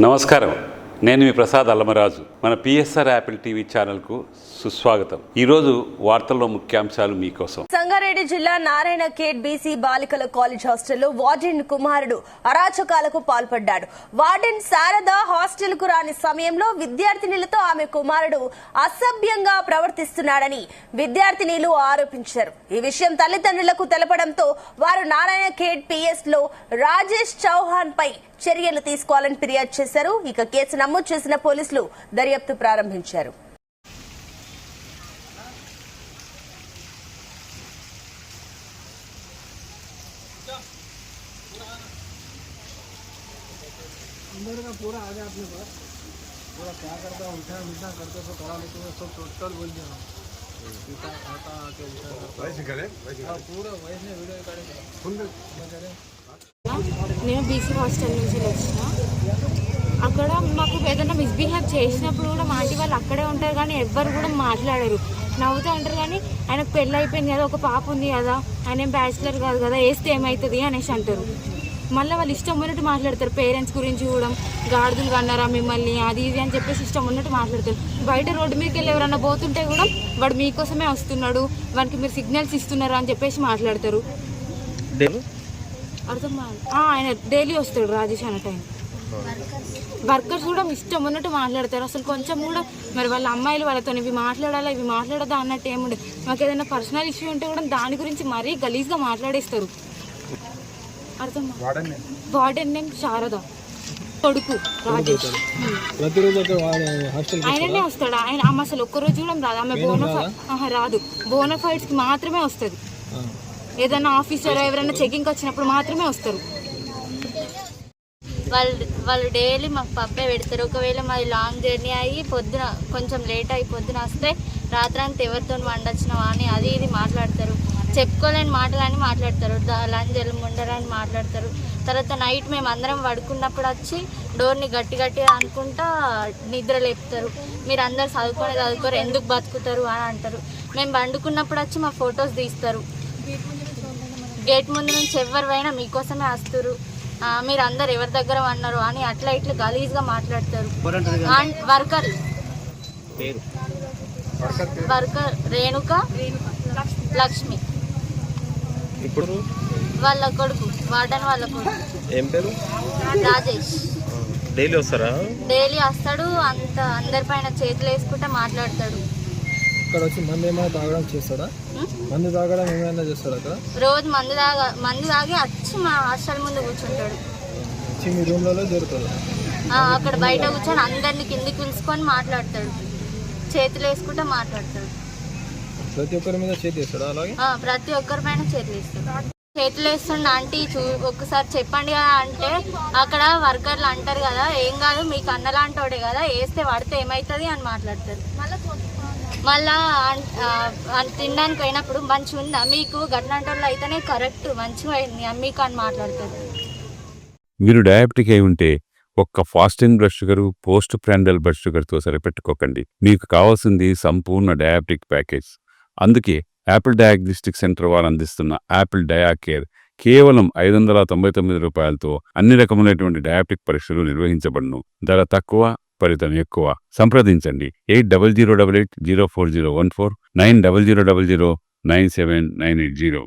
నమస్కారం. నేను మీ ప్రసాద్ అల్లమరాజు. మన పిఎస్ఆర్ యాపిల్ టీవీ ఛానల్కు సుస్వాగతం. ఈరోజు వార్తల్లో ముఖ్యాంశాలు మీకోసం. సంగారెడ్డి జిల్లా నారాయణ కేట్ బీసీ బాలికల కాలేజ్ హాస్టల్లో వార్డెన్ కుమారుడు అరాచకాలకు పాల్పడ్డాడు. వార్డెన్ శారద హాస్టల్కు రాని సమయంలో విద్యార్థినులతో ఆమె కుమారుడు అసభ్యంగా ప్రవర్తిస్తున్నాడని విద్యార్థినిలు ఆరోపించారు. ఈ విషయం తల్లిదండ్రులకు తెలపడంతో వారు నారాయణ ఖేడ్ పిఎస్లో రాజేష్ చౌహాన్ పై చర్యలు తీసుకోవాలని ఫిర్యాదు చేశారు. ఇక కేసు నమోదు చేసిన పోలీసులు దర్యాప్తు ప్రారంభించారు. अंदर का पूरा आ गया अपने पास पूरा क्या करता उठा मिलता करते तो करा लेते हैं सब टोटल बोल दिया उठा खाता आके उठा करता हाँ, पूरा वैसे वीडियो करेंगे फुल बचा నేను బీసీ హాస్టల్ నుంచి వచ్చిన అక్కడ మాకు ఏదైనా మిస్బిహేవ్ చేసినప్పుడు కూడా మా ఆంటీ వాళ్ళు అక్కడే ఉంటారు కానీ ఎవ్వరు కూడా మాట్లాడరు నవ్వుతూ ఉంటారు కానీ ఆయనకు పెళ్ళి అయిపోయింది కదా ఒక పాప ఉంది కదా ఆయన ఏం బ్యాచిలర్ కాదు కదా వేస్తే ఏమవుతుంది అనేసి అంటారు మళ్ళీ వాళ్ళు ఇష్టం ఉన్నట్టు మాట్లాడతారు. పేరెంట్స్ గురించి కూడా గాడిదలు కన్నారా మిమ్మల్ని అది ఇది అని చెప్పేసి ఇష్టం ఉన్నట్టు మాట్లాడతారు. బయట రోడ్డు మీదకి వెళ్ళి ఎవరన్నా పోతుంటే కూడా వాడు మీకోసమే వస్తున్నాడు వానికి మీరు సిగ్నల్స్ ఇస్తున్నారు అని చెప్పేసి మాట్లాడతారు. అర్థం ఆయన డైలీ వస్తాడు రాజేష్ అన్న టైం వర్కర్స్ కూడా ఇష్టం ఉన్నట్టు మాట్లాడతారు. అసలు కొంచెం కూడా మరి వాళ్ళ అమ్మాయిలు వాళ్ళతో ఇవి మాట్లాడాలా ఇవి మాట్లాడదా అన్నట్టు ఏముండదు. మాకు ఏదైనా పర్సనల్ ఇష్యూ ఉంటే కూడా దాని గురించి మరీ గలీజ్గా మాట్లాడేస్తారు. అర్థం వార్డెన్ నేమ్ శారద. కొడుకు రాజేష్. ఆయననే వస్తాడు? ఆయన ఆమె అసలు ఒక్కరోజు కూడా రాదు. ఆమె బోనఫైడ్ ఆహా, రాదు. బోనఫైడ్స్కి మాత్రమే వస్తుంది. ఏదైనా ఆఫీసర్ ఎవరైనా చెకింగ్కి వచ్చినప్పుడు మాత్రమే వస్తారు. వాళ్ళు వాళ్ళు డైలీ మాకు పప్పే పెడతారు. ఒకవేళ మాది లాంగ్ జర్నీ అయ్యి పొద్దున కొంచెం లేట్ అయ్యి పొద్దున వస్తే రాత్రంతా ఎవరితో వండొచ్చినావా అని అది ఇది మాట్లాడతారు. చెప్పుకోలేని మాటలని మాట్లాడతారు. ద- లంజలు ముండరని మాట్లాడతారు. తర్వాత నైట్ మేము అందరం పడుకున్నప్పుడు వచ్చి డోర్ని గట్టి గట్టిగా అనుకుంటా నిద్ర లేపుతారు. మీరు అందరు చదువుకొని చదువుకోరు ఎందుకు బతుకుతారు అని అంటారు. మేము పండుకున్నప్పుడు వచ్చి మా ఫొటోస్ తీస్తారు. గేట్ ముందు నుంచి ఎవరు పోయినా మీకోసమే వస్తారు. మీరు అందరు ఎవరి దగ్గర అన్నారు అని అట్లా ఇట్లా గలీజ్గా మాట్లాడతారు. And worker. Worker Renuka Lakshmi. ఇప్పుడు? వాళ్ళ కొడుకు వార్డన్ వాళ్ళ కొడుకు. ఏం పేరు? రాజేష్. డైలీ వస్తారా? డైలీ వస్తాడు అంత అందరిపైన చేతులు వేసుకుంటే మాట్లాడతాడు. ఇక్కడ వచ్చి మందు ఏమైనా తాగడం చేస్తాడా? మందు తాగడం ఏమైనా చేస్తాడా అక్కడ? రోజు మందు తాగా మందు తాగి వచ్చి మా హాస్టల్ ముందు కూర్చుంటాడు. వచ్చి మీ రూమ్లలో దొరుకుతుంది ఆ, అక్కడ బయట కూర్చొని అందరిని కిందికి పిలుచుకొని మాట్లాడతాడు. చేతులు వేసుకుంటే మాట్లాడతాడు. ప్రతి ఒక్కరి మీద చేతి వేస్తాడా అలాగే? ప్రతి ఒక్కరి పైన చేతులు వేస్తాడు. చేతులు వేస్తుండ ఆంటీ చూ ఒకసారి చెప్పండి కదా అంటే అక్కడ వర్కర్లు అంటారు కదా ఏం కాదు మీకు అన్నలాంటోడే కదా వేస్తే పడితే ఏమవుతుంది అని మాట్లాడతారు. మళ్ళా తినడానికి పోయినప్పుడు మంచిగా ఉందా? మీకు గట్లాంటోళ్ళు అయితేనే కరెక్ట్ మంచిగా అయింది మీకు అని మాట్లాడతారు. మీరు డయాబెటిక్ అయి ఉంటే ఒక్క fasting blood sugar post prandial blood షుగర్తో సరిపెట్టుకోకండి. మీకు కావాల్సింది సంపూర్ణ డయాబెటిక్ ప్యాకేజ్. అందుకే యాపిల్ డయాగ్నోస్టిక్ సెంటర్ వారు అందిస్తున్న యాపిల్ డయాకేర్ కేవలం ఐదు వందల తొంభై తొమ్మిది రూపాయలతో అన్ని రకములైనటువంటి డయాబెటిక్ పరీక్షలు నిర్వహించబడును. ధర తక్కువ ఫలితం ఎక్కువ. సంప్రదించండి. Eight double zero double eight zero four zero one four nine double zero double zero nine seven nine eight zero.